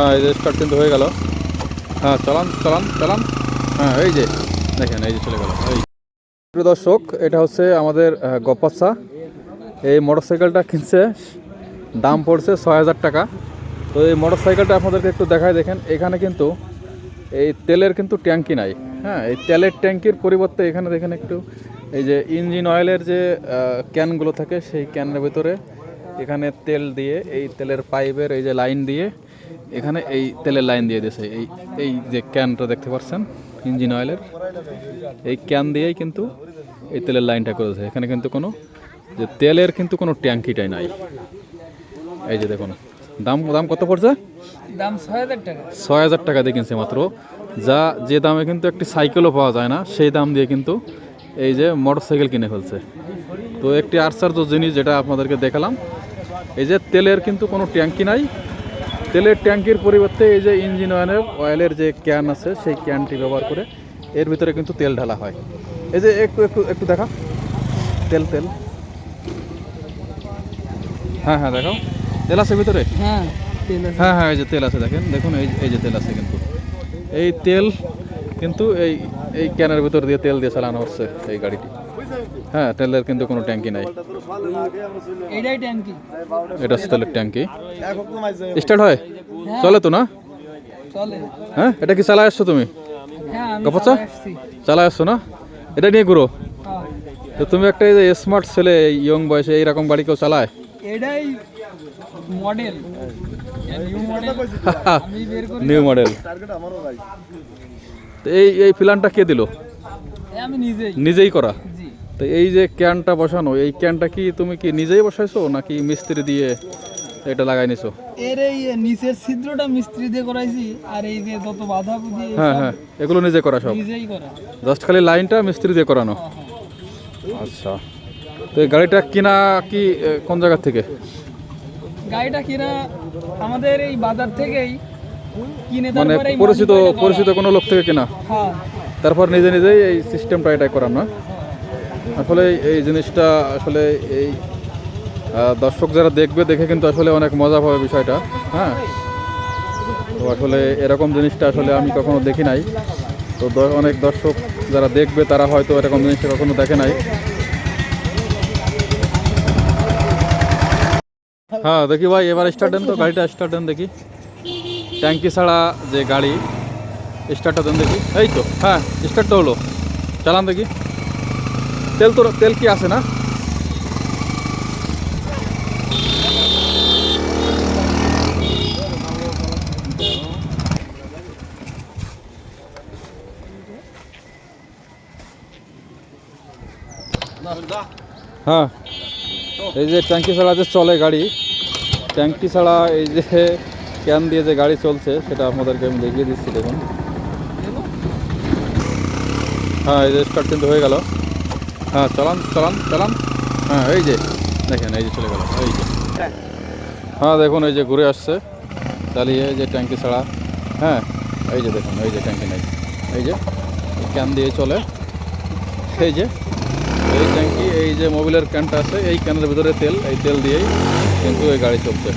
হ্যাঁ এই যে স্টার্ট কিন্তু হয়ে গেল। হ্যাঁ চালান চালান চালান। হ্যাঁ এই যে, দেখেন, এই যে চলে গেল, এই। প্রিয় দর্শক, এটা হচ্ছে আমাদের গপ্পাসা এই মোটরসাইকেলটা কিনছে, দাম পড়ছে ছয় হাজার টাকা। তো এই মোটরসাইকেলটা আপনাদেরকে একটু দেখায় দেখেন, এখানে কিন্তু এই তেলের কিন্তু ট্যাঙ্কি নাই। হ্যাঁ এই তেলের ট্যাঙ্কির পরিবর্তে এখানে দেখেন একটু, এই যে ইঞ্জিন অয়েলের যে ক্যানগুলো থাকে, সেই ক্যানের ভিতরে এখানে তেল দিয়ে, এই তেলের পাইপের এই যে লাইন দিয়ে এখানে এই তেলের লাইন দিয়ে দিয়েছে। এই এই যে ক্যানটা দেখতে পাচ্ছেন ইঞ্জিন অয়েলের এই ক্যান দিয়েই কিন্তু এই তেলের লাইনটা করেছে। এখানে কিন্তু কোনো যে তেলের কিন্তু কোনো ট্যাঙ্কিটাই নাই। এই যে দেখুন দাম দাম কত পড়ছে? দাম ছয় হাজার টাকা। ছয় হাজার টাকা দিয়ে কিনছে মাত্র। যা যে দামে কিন্তু একটি সাইকেলও পাওয়া যায় না সেই দাম দিয়ে কিন্তু এই যে মোটর সাইকেল কিনে ফেলছে। তো একটি আশ্চর্য জিনিস যেটা আপনাদেরকে দেখালাম এই যে তেলের কিন্তু কোনো ট্যাঙ্কি নাই তেলের ট্যাঙ্কির পরিবর্তে এই যে ইঞ্জিন অয়েলের অয়েলের যে ক্যান আছে সেই ক্যানটি ব্যবহার করে এর ভিতরে কিন্তু তেল ঢালা হয়। এই যে একটু একটু একটু দেখা। তেল তেল। হ্যাঁ হ্যাঁ দেখাও। তেল আছে ভিতরে? হ্যাঁ হ্যাঁ হ্যাঁ এই যে তেল আছে দেখেন। দেখুন এই এই যে তেল আছে কিন্তু। এই তেল কিন্তু এই এই ক্যানের ভিতর দিয়ে তেল দিয়ে চালানো হচ্ছে এই গাড়িটি। হ্যাঁ তেলের কিন্তু কোনো ট্যাঙ্কি নাই। এটা হচ্ছে তেলের ট্যাঙ্কি স্টার্ট হয়? চলে তো না? চলে। হ্যাঁ এটা কি চালায় আসছো তুমি? হ্যাঁ আমি চালায় আসছো। না? এটা নিয়ে ঘুরো। হ্যাঁ। তো তুমি একটা এই যে স্মার্ট ছেলে ইয়ং বয়সে এইরকম গাড়ি কেউ চালায়? এটাই মডেল নিউ মডেল আমি বের করি। নিউ মডেল তো এই এই প্ল্যানটা কে দিল? নিজেই। নিজেই করা? তো এই যে ক্যানটা বসানো এই ক্যানটা কি তুমি কি নিজেই বসাইছো নাকি মিস্ত্রি দিয়ে এটা লাগাই নিছো? এর এই নিচের ছিদ্রটা মিস্ত্রি দিয়ে করাইছি আর এই যে যত বাধা বুঝি হ্যাঁ হ্যাঁ এগুলো নিজে করা সব? নিজেই করা। জাস্ট খালি লাইনটা মিস্ত্রি দিয়ে করানো? হ্যাঁ, হ্যাঁ। আচ্ছা। তো এই গাড়িটা কিনা কি কোন জায়গা থেকে? গাড়িটা কিনা আমাদের এই বাজার থেকেই কিনে মানে পরিচিত। পরিচিত কোনো লোক থেকে কিনা? হ্যাঁ। তারপর নিজে নিজেই এই সিস্টেমটা এটা করানো না আসলে এই জিনিসটা আসলে এই দর্শক যারা দেখবে, দেখে কিন্তু আসলে অনেক মজা পাবে বিষয়টা হ্যাঁ? তো আসলে এরকম জিনিসটা আসলে আমি কখনো দেখি নাই। তো অনেক দর্শক যারা দেখবে, তারা হয়তো এরকম জিনিসটা কখনো দেখে নাই। হ্যাঁ দেখি ভাই, এবার স্টার্ট দেন তো, গাড়িটা স্টার্ট দেন দেখি। ট্যাঙ্কি ছাড়া যে গাড়ি স্টার্টটা দেন দেখি। এই তো হ্যাঁ স্টার্ট তো হলো। চালান দেখি। তেল তো তেল কি আছে না? হ্যাঁ। এই যে ট্যাঙ্কি ছাড়া যে চলে গাড়ি, ট্যাঙ্কি ছাড়া এই যে ক্যান দিয়ে যে গাড়ি চলছে, সেটা আপনাদেরকে আমি দেখিয়ে দিচ্ছি, দেখুন। হ্যাঁ এই যে স্টার্ট কিন্তু হয়ে গেল। হ্যাঁ চালান চালান চালান। হ্যাঁ এই যে দেখেন এই যে চলে গেল এই যে। হ্যাঁ। দেখুন এই যে ঘুরে আসছে চালিয়ে এই যে ট্যাঙ্কি ছাড়া। হ্যাঁ এই যে দেখুন এই যে ট্যাঙ্কি নেই। এই যে ক্যান দিয়ে চলে। এই যে এই ট্যাঙ্কি এই যে মোবিলের ক্যানটা আছে এই ক্যানের ভিতরে তেল এই তেল দিয়েই কিন্তু এই গাড়ি চলছে।